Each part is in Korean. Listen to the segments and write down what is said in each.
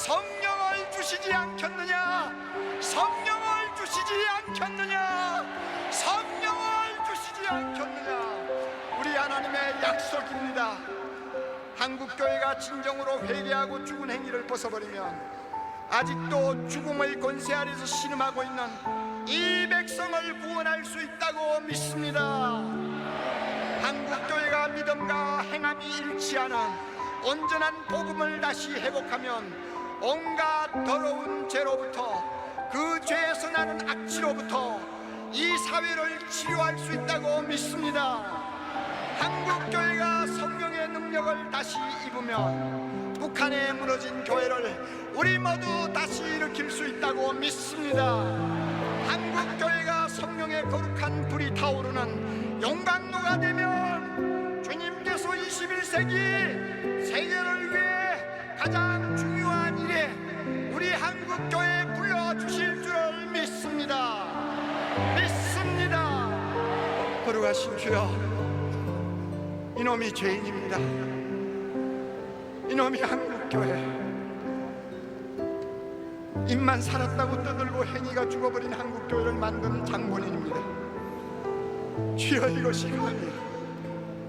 성령을 주시지 않겠느냐? 성령을 주시지 않겠느냐? 성령을 주시지 않겠느냐? 우리 하나님의 약속입니다. 한국교회가 진정으로 회개하고 죽은 행위를 벗어버리면 아직도 죽음의 권세 아래서 신음하고 있는 이 백성을 구원할 수 있다고 믿습니다. 한국교회가 믿음과 행함이 일치하는 온전한 복음을 다시 회복하면 온갖 더러운 죄로부터 그 죄에서 나는 악취로부터 이 사회를 치료할 수 있다고 믿습니다. 한국교회가 성령의 능력을 다시 입으면 북한에 무너진 교회를 우리 모두 다시 일으킬 수 있다고 믿습니다. 한국교회가 성령의 거룩한 불이 타오르는 용광로가 되면 주님께서 21세기 세계를 위해 가장 믿습니다. 거룩하신 주여 이놈이 죄인입니다. 이놈이 한국교회 입만 살았다고 떠들고 행위가 죽어버린 한국교회를 만든 장본인입니다. 주여 이것이 감히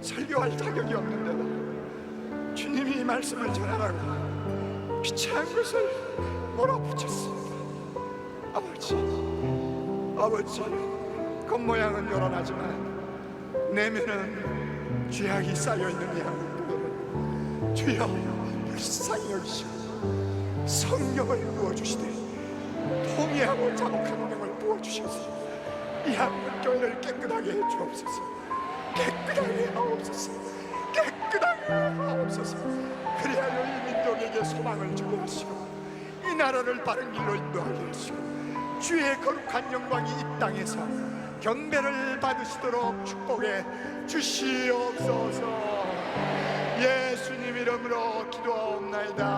설교할 자격이 없는데도 주님이 이 말씀을 전하라고 비참한 것을 몰아붙였습니다. 아버지, 아버지, 겉모양은 요란하지만 내면은 죄악이 쌓여있는 이 한국교회를 주여 불쌍히 여기시고 성령을 부어주시되 통회하고 자복한 영을 부어주셔서 이 한국교회를 깨끗하게 해주옵소서. 깨끗하게 하옵소서. 깨끗하게 하옵소서. 그리하여 이 민족에게 소망을 주게 하시고 이 나라를 바른 길로 인도하게 하시고 주의 거룩한 영광이 이 땅에서 경배를 받으시도록 축복해 주시옵소서. 예수님 이름으로 기도하옵나이다